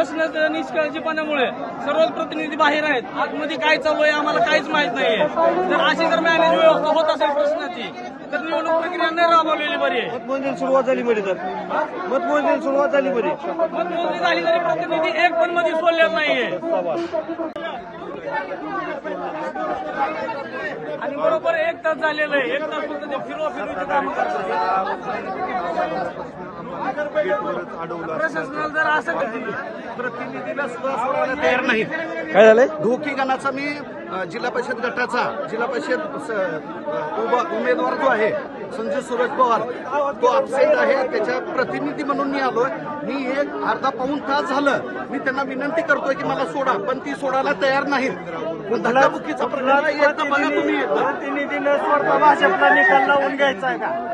प्रश्नाच्या निष्काळजीपणामुळे सर्व प्रतिनिधी बाहेर आहेत. आतमध्ये काय चालू आहे आम्हाला काहीच माहीत नाहीये. जर अशी जर मॅनेज व्यवस्था होत असेल प्रश्नाची तर निवडणूक प्रक्रिया नाही राबवलेली बरी आहे. मतमोजणी सुरुवात झाली बरी तर. मतमोजणी सुरुवात झाली बरी. मतमोजणी झाली तरी प्रतिनिधी एक पण मध्ये सोडलेला नाहीये. आणि बरोबर एक तास झालेलं आहे. एक तास फक्त ते फिरवा फिरवीचे काम करतात. प्रशासनाला जर असं प्रतिनिधीला सुद्धा सोडायला तयार नाहीत. काय झालंय? दोखी गणाचा मी जिल्हा परिषद गटाचा जिल्हा परिषद उभा उमेदवार जो आहे संजय सूरज पवार तो अपसेट आहे. त्याच्या प्रतिनिधी म्हणून मी आलोय. मी एक अर्धा पाऊन तास झालं. मी त्यांना विनंती करतोय की मला सोडा पण ती सोडायला तयार नाहीत. पण धक्काबुक्कीचा प्रकार आहे. एकदा बघा तुम्ही प्रतिनिधीनं स्वतः भाजपला निकाल लावून घ्यायचा आहे का?